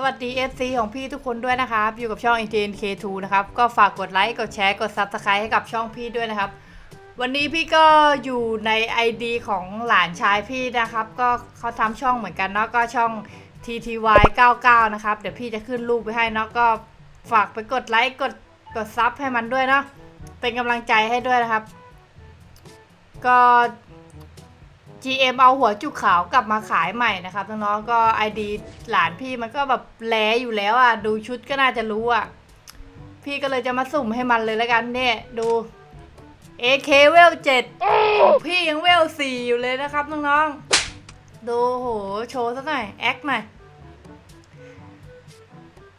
สวัสดี FC ของพี่ทุกคนด้วยนะครับ อยู่กับช่อง n t n K2 นะครับ ก็ฝากกดไลค์ กดแชร์ กด Subscribe ให้กับช่องพี่ด้วยนะครับ วันนี้พี่ก็อยู่ใน ID ของหลานชายพี่นะครับ ก็เขาทำช่องเหมือนกันเนาะ ก็ช่อง TTY 99 นะครับ เดี๋ยวพี่จะขึ้นรูปไปให้เนาะ ก็ฝากไปกดไลค์ กด กดซับให้มันด้วยเนาะ เป็นกำลังใจให้ด้วยนะครับ ก็ GM เอาหัวจุกขาวกลับมาขายใหม่นะครับน้องๆก็ ID หลานพี่มันก็แบบแลอยู่แล้วอะดูชุดก็น่าจะรู้อะ พี่ก็เลยจะมาสุ่มให้มันเลยแล้วกันเนี่ยดู AK เวล7ของพี่ยังเวล4อยู่เลยนะครับน้องๆ ดูโหโชว์ซะหน่อย แอคหน่อย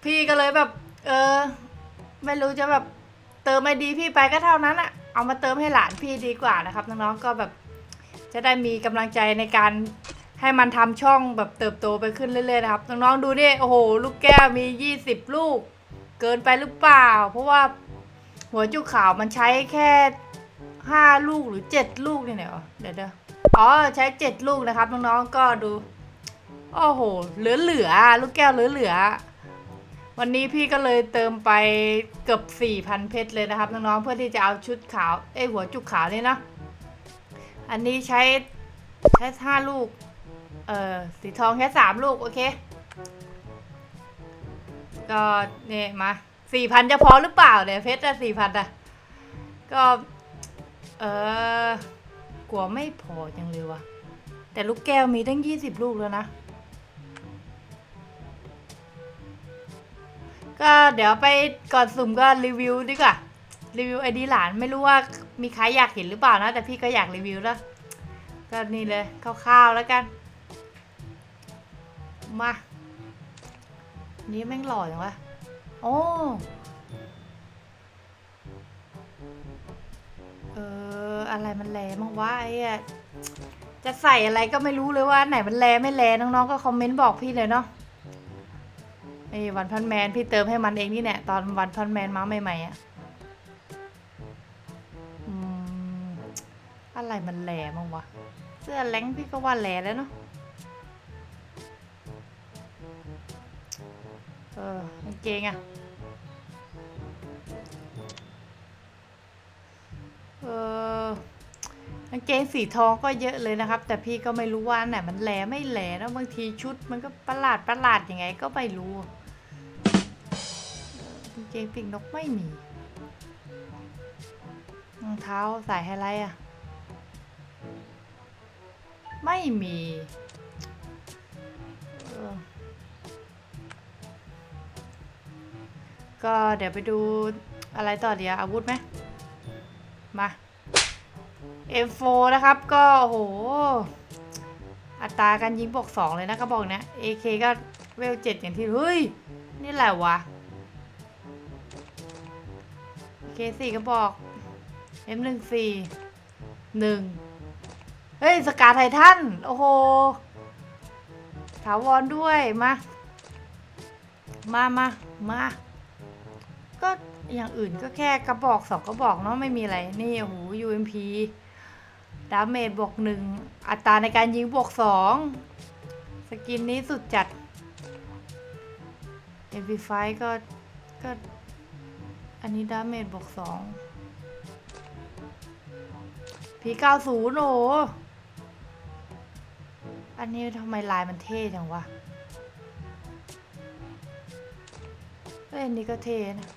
พี่ก็เลยแบบ เออ ไม่รู้จะแบบเติมไอดีพี่ไปก็เท่านั้นอะเอามาเติมให้หลานพี่ดีกว่านะครับน้องๆก็แบบ จะได้มีกำลังใจในการให้มันทำช่องแบบเติบโตไปขึ้นเรื่อยๆนะครับน้องๆดูดิโอ้โห ลูกแก้วมี 20 ลูก เกินไปหรือเปล่า เพราะว่าหัวจุกขาวมันใช้แค่ 5 ลูกหรือ 7 ลูกเนี่ยเหรอเดี๋ยวเดี๋ยวอ๋อใช้ 7 ลูกนะครับน้องๆก็ดูโอ้โหเหลือๆลูกแก้วเหลือๆวันนี้พี่ก็เลยเติมไปเกือบ4,000เพชรเลยนะครับน้องๆเพื่อที่จะเอาชุดขาวเอ้หัวจุกขาวนี่นะ อันนี้ใช้ใช้ห้าลูก เออสีทองแค่สามลูก โอเค ก็เนี่ยมาสี่พันจะพอหรือเปล่าเนี่ย เพชรอะสี่พันอะก็ เออกลัวไม่พอจังเลยวะแต่ลูกแก้วมีตั้งยี่สิบลูกแล้วนะ ก็เดี๋ยวไปก่อนสุ่มก็รีวิวดีกว่า รีวิวไอดีหลานไม่รู้ว่า มีใครอยากเห็นหรือเปล่านะ แต่พี่ก็อยากรีวิวแล้ว ก็นี่เลยคร่าวๆแล้วกัน มา นี่แม่งหล่อจังวะโอ้เอออะไรมันแลมั้งวะไอ้อะจะใส่อะไรก็ไม่รู้เลยว่าไหนมันแลไม่แลน้องๆก็คอมเมนต์บอกพี่เลยเนาะไอ้วันพันแมนพี่เติมให้มันเองนี่แหละตอนวันพันแมนมาใหม่ๆอะอื อะไรมันแหลมั้งวะ เสื้อแล้งพี่ก็ว่าแหลแล้วเนาะเออกางเกงอะเออกางเกงสีทองก็เยอะเลยนะครับ แต่พี่ก็ไม่รู้ว่าอันไหนมันแหลไม่แหลนะบางทีชุดมันก็ประหลาดประหลาดยังไงก็ไม่รู้กางเกงปีกนกไม่มีรองเท้าสายไฮไลท์อะ ไม่มีก็เดี๋ยวไปดูอะไรต่อเดียวอาวุธไหมมา M4 นะครับ ก็โห อัตราการยิงบวกสองเลยนะกระบอกเนี้ย AK ก็เวลเจ็ดอย่างที่ เฮ้ย นี่แหละวะ AK สี่กระบอก M หนึ่งสี่หนึ่ง เฮ้ย สกาไททัน โอ้โห ถาวรด้วย มา มามามา ก็อย่างอื่นก็แค่กระบอกสองกระบอกเนาะไม่มีอะไร นี่โอ้โห UMP ดาเมจบวกหนึ่ง อัตราในการยิงบวกสอง สกินนี้สุดจัด MP5 ก็ ก็ อันนี้ดาเมจบวกสองพีเก้าศูนย์โอ้ อันนี้ทำไมลายมันเท่จังวะเอ้ยอันนี้ก็เท่นะ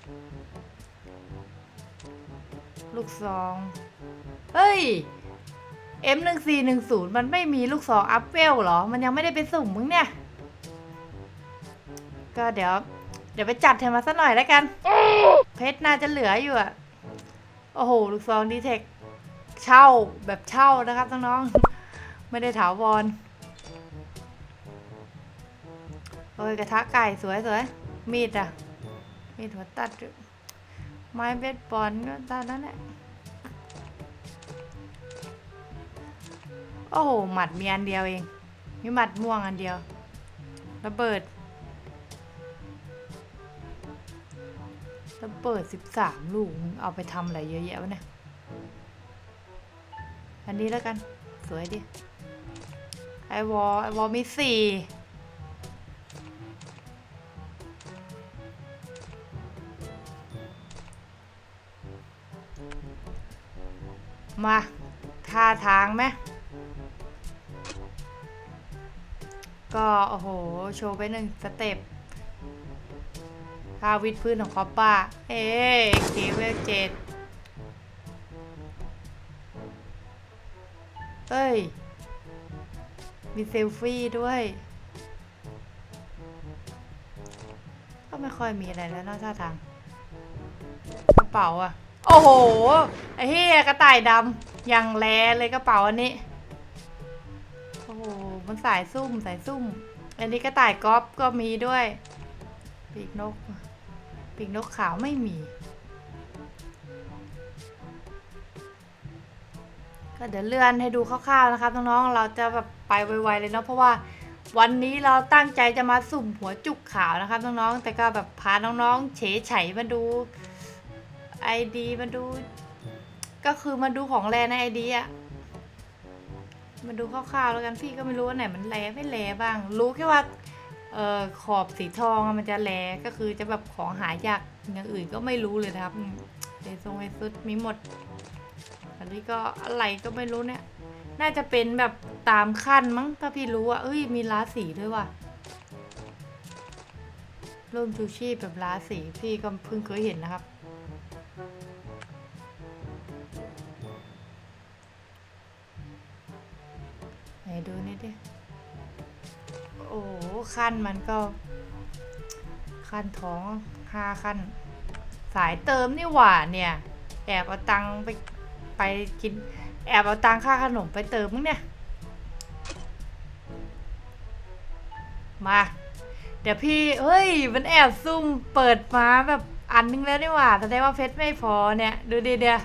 ลูกซอง เฮ้ย M หนึ่งสี่หนึ่งศูนย์มันไม่มีลูกซองอัพเวลเหรอ มันยังไม่ได้ไปสุ่มมึงเนี่ย ก็เดี๋ยว เดี๋ยวไปจัดให้มาสักหน่อยแล้วกัน เพชรน่าจะเหลืออยู่อะโอ้โห ลูกซองดีเทค เช่าแบบเช่านะครับน้องๆ ไม่ได้ถาวร โอ้ยกระทะไก่สวยสวยมีดอะมีดหัวตัด ไม้เบสบอลก็ตอนนั้นแหละโอ้โหหมัดมีอันเดียวเอง มีหมัดม่วงอันเดียวระเบิดระเบิดสิบสามลูกเอาไปทำอะไรเยอะแยะวะเนี่ยอันนี้แล้วกัน สวยดิไอวอลไอวอลมีสี่ มาท่าทางไหมก็โอ้โห โชว์ไปหนึ่งสเต็ปท่าวิดพื้นของคอปป้า เอ๊เคเวลเจ็ดเอ้ย มีเซลฟี่ด้วย ก็ไม่ค่อยมีอะไรแล้วนอกท่าทางกระเป๋าอะ โอ้โห ไอ้เฮียกระต่ายดำยังแลเลยกระเป๋าอันนี้ โอ้โห มันสายซุ่มสายซุ่ม อันนี้กระต่ายก๊อฟก็มีด้วย ปีกนก ปีกนกขาวไม่มี ก็เดี๋ยวเลื่อนให้ดูคร่าวๆนะครับน้องๆ เราจะแบบไปไวๆเลยเนาะเพราะว่าวันนี้เราตั้งใจจะมาสุ่มหัวจุกขาวนะครับน้องๆ แต่ก็แบบพาน้องๆ เฉยไฉมาดู ไอดีมาดู ก็คือมาดูของแรในไอดีอะมาดูคร่าวๆแล้วกันพี่ก็ไม่รู้ว่าไหนมันแรไม่แรบ้าง รู้แค่ว่าเออขอบสีทองมันจะแรก็คือจะแบบของหายากอย่างอื่นก็ไม่รู้เลยนะครับเดซงไอซุดมีหมดอันนี้ก็อะไรก็ไม่รู้เนี่ย น่าจะเป็นแบบตามขั้นมั้งถ้าพี่รู้ว่าเอ้ยมีล้าสีด้วยว่ะร่มชูชีพแบบล้าสีพี่ก็เพิ่งเคยเห็นนะครับ นดูนี่ดิ โอ้ขั้นมันก็ ขั้นท้องห้าขั้น สายเติมนี่หว่าเนี่ย แอบเอาตังไปไปกิน แอบเอาตังค่าขนมไปเติมมั้งเนี่ย มา เดี๋ยวพี่ เฮ้ย มันแอบซุ่มเปิดมาแบบอันนึงแล้วนี่หว่าแสดงว่าเพชรไม่พอเนี่ย ดูดีเดียว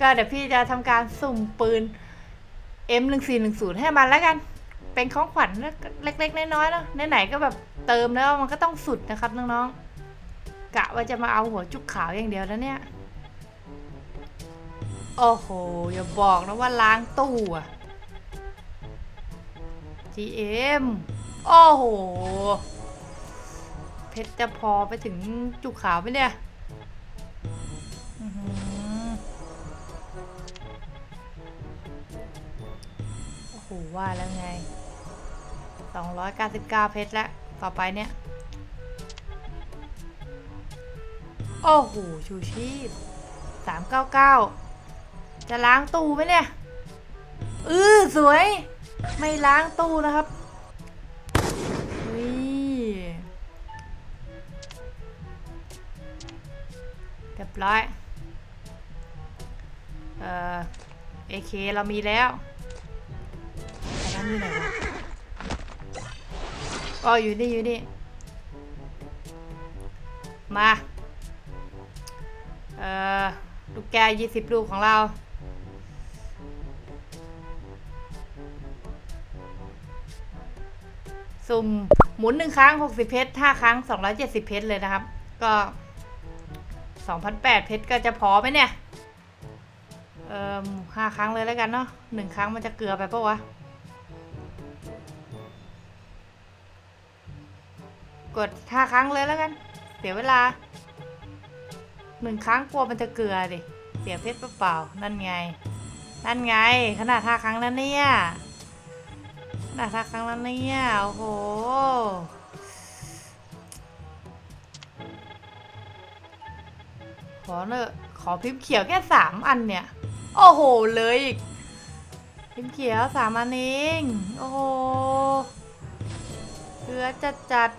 ก็เดี๋ยวพี่จะทำการสุ่มปืน M1410 ให้มันแล้วกัน เป็นของขวัญเล็กๆน้อยๆเนาะไหนๆก็แบบเติมแล้วมันก็ต้องสุดนะครับน้องๆกะว่าจะมาเอาหัวจุกขาวอย่างเดียวแล้วเนี่ย โอ้โห อย่าบอกนะว่าล้างตู้อะ GM โอ้โห เพชรจะพอไปถึงจุกขาวไหมเนี่ย ว่าแล้วไง 299 เพชรแล้ว ต่อไปเนี่ย โอ้โห ชูชีพ 399 จะล้างตู้ไหมเนี่ย อือสวย ไม่ล้างตู้นะครับเรียบร้อย เอ่อ AK เรามีแล้ว นอยู่ไหนวะก็อยู่นี่อยู่นี่ มา เอ่อ ลูกแก้วยี่สิบลูกของเรา สุ่มหมุนหนึ่งครั้ง60เพชรห้าครั้ง270เพชรเลยนะครับ ก็2,008เพชรก็จะพอไหมเนี่ย เอ่อห้าครั้งเลยแล้วกันเนาะหนึ่งครั้งมันจะเกลือไปปะวะ กดห้าครั้งเลยแล้วกัน เสียเวลาหนึ่งครั้งกลัวมันจะเกลือดิ เสียเพชรเปล่าๆนั่นไง นั่นไง ขนาดห้าครั้งแล้วเนี่ยขนาดห้าครั้งแล้วเนี่ยโอ้โหขอเนอะขอพิมพ์เขียวแค่สามอันเนี่ย โอ้โห เลยอีก พิมพ์เขียวสามอันเอง โอ้โหเกลือจัดจัด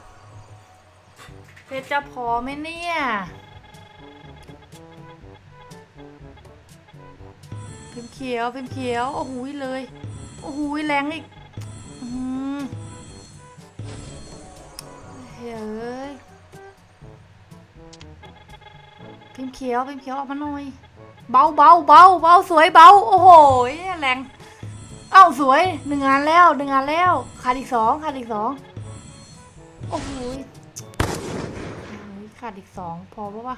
เพชรจะพอไหมเนี่ย พิมพ์เขียวพิมพ์เขียว โอ้โหเลย โอ้โหแรงอีกเฮ้ยพิมพ์เขียวพิมพ์เขียวออกมาหน่อย เบาเบาเบาเบาสวยเบา โอ้โหแรงเอ้าสวยหนึ่งงานแล้วหนึ่งงานแล้วขาดอีกสองขาดอีกสองโอ้โห ขาดอีกสองพอปะวะ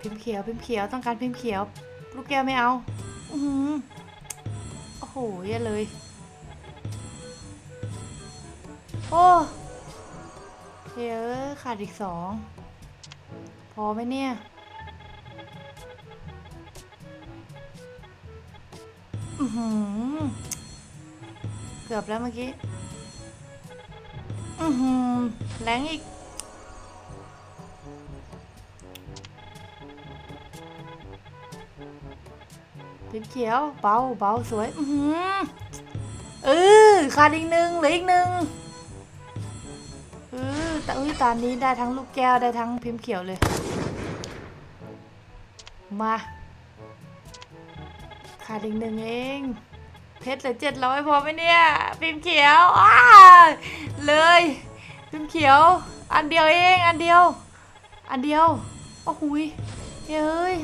พิมพ์เขียวพิมพ์เขียวต้องการพิมพ์เขียว ลูกแก้วไม่เอาอือโอ้โหเยอะเลย โอ้เยอะขาดอีกสองพอไหมเนี่ยอือหือเกือบแล้วเมื่อกี้ อือหือแรงอีกพิมเขียว เบาเบาสวย อือหือเออขาดอีกหนึ่งเหลืออีกหนึ่งเออแต่อุ้ยตอนนี้ได้ทั้งลูกแก้วได้ทั้งพิมพ์เขียวเลย มาขาดอีกหนึ่งเอง เพชรเหลือเจ็ดร้อยพอไหมเนี่ยพิมพ์เขียวอ้าเลยพิมพ์เขียว อันเดียวเองอันเดียว อันเดียวโอ้โหเฮ้ย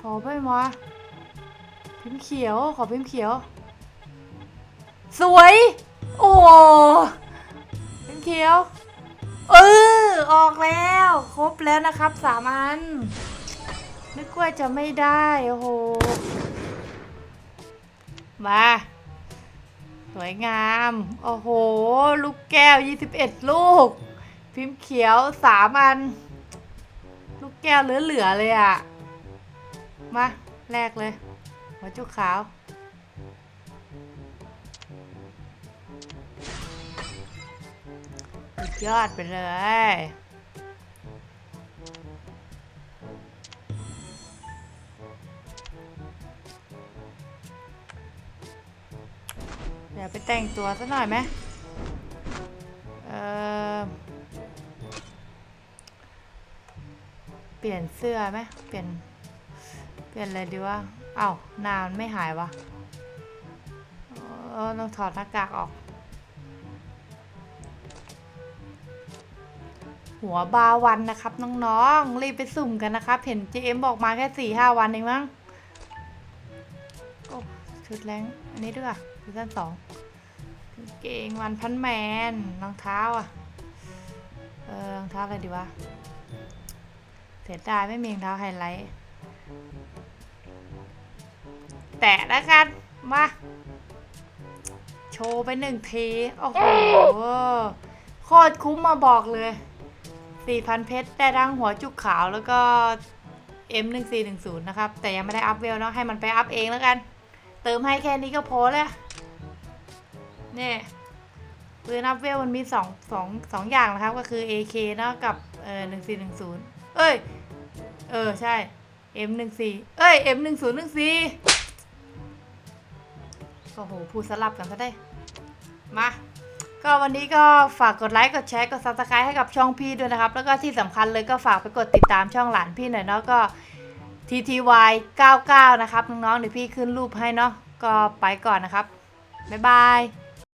พอไปมาพิมพ์เขียวขอพิมพ์เขียว สวย โอ้พิมพ์เขียว เออออกแล้ว ครบแล้วนะครับสามอัน นึกว่าจะไม่ได้ โอ้โห มา สวยงาม โอ้โห ลูกแก้ว 21 ลูก พิมพ์เขียวสามอัน ลูกแก้วเหลือๆเลยอะ่ะ มาแรกเลย หัวจุกขาว สุดยอดไปเลย ดี๋ยวไปแต่งตัวสักหน่อยไหมเออเปลี่ยนเสื้อไหมเปลี่ยน เปลี่ยนอะไรดีวะเอ้านานไม่หายวะเออต้องถอดหน้ากากออก หัวบาวันนะครับ น้องๆ รีบไปสุ่มกันนะครับ เห็น GM บอกมาแค่สี่ห้าวันเองมั้ง โอ้ ชุดแรง อันนี้ด้วย ซีซั่นสองเกงวันพันแมนรองเท้าอะ เออรองเท้าอะไรดีวะ เสียดายไม่มีรองเท้าไฮไลท์ แตะแล้วกัน มา โชว์ไปหนึ่งที โอ้โห โคตรคุ้มมาบอกเลย 4,000 เพชรได้ทั้งหัวจุกขาวแล้วก็ M1410 นะครับ แต่ยังไม่ได้อัพเวลเนาะให้มันไปอัพเองแล้วกัน เติมให้แค่นี้ก็พอแล้ว นี่ปืนอัพเวลมันมีสองสองสองอย่างนะครับ ก็คือ AK เนาะกับเอ่อ1410เอ้ย เออ ใช่ M14 เอ้ย M1014 โอ้โหพูดสลับกันซะได้ มาก็วันนี้ก็ฝากกดไลค์กดแชร์กด subscribe ให้กับช่องพี่ด้วยนะครับ แล้วก็ที่สำคัญเลยก็ฝากไปกดติดตามช่องหลานพี่หน่อยเนาะก็ TTY 99 นะครับ น้องๆเดี๋ยวพี่ขึ้นรูปให้เนาะก็ไปก่อนนะครับ บ๊ายบาย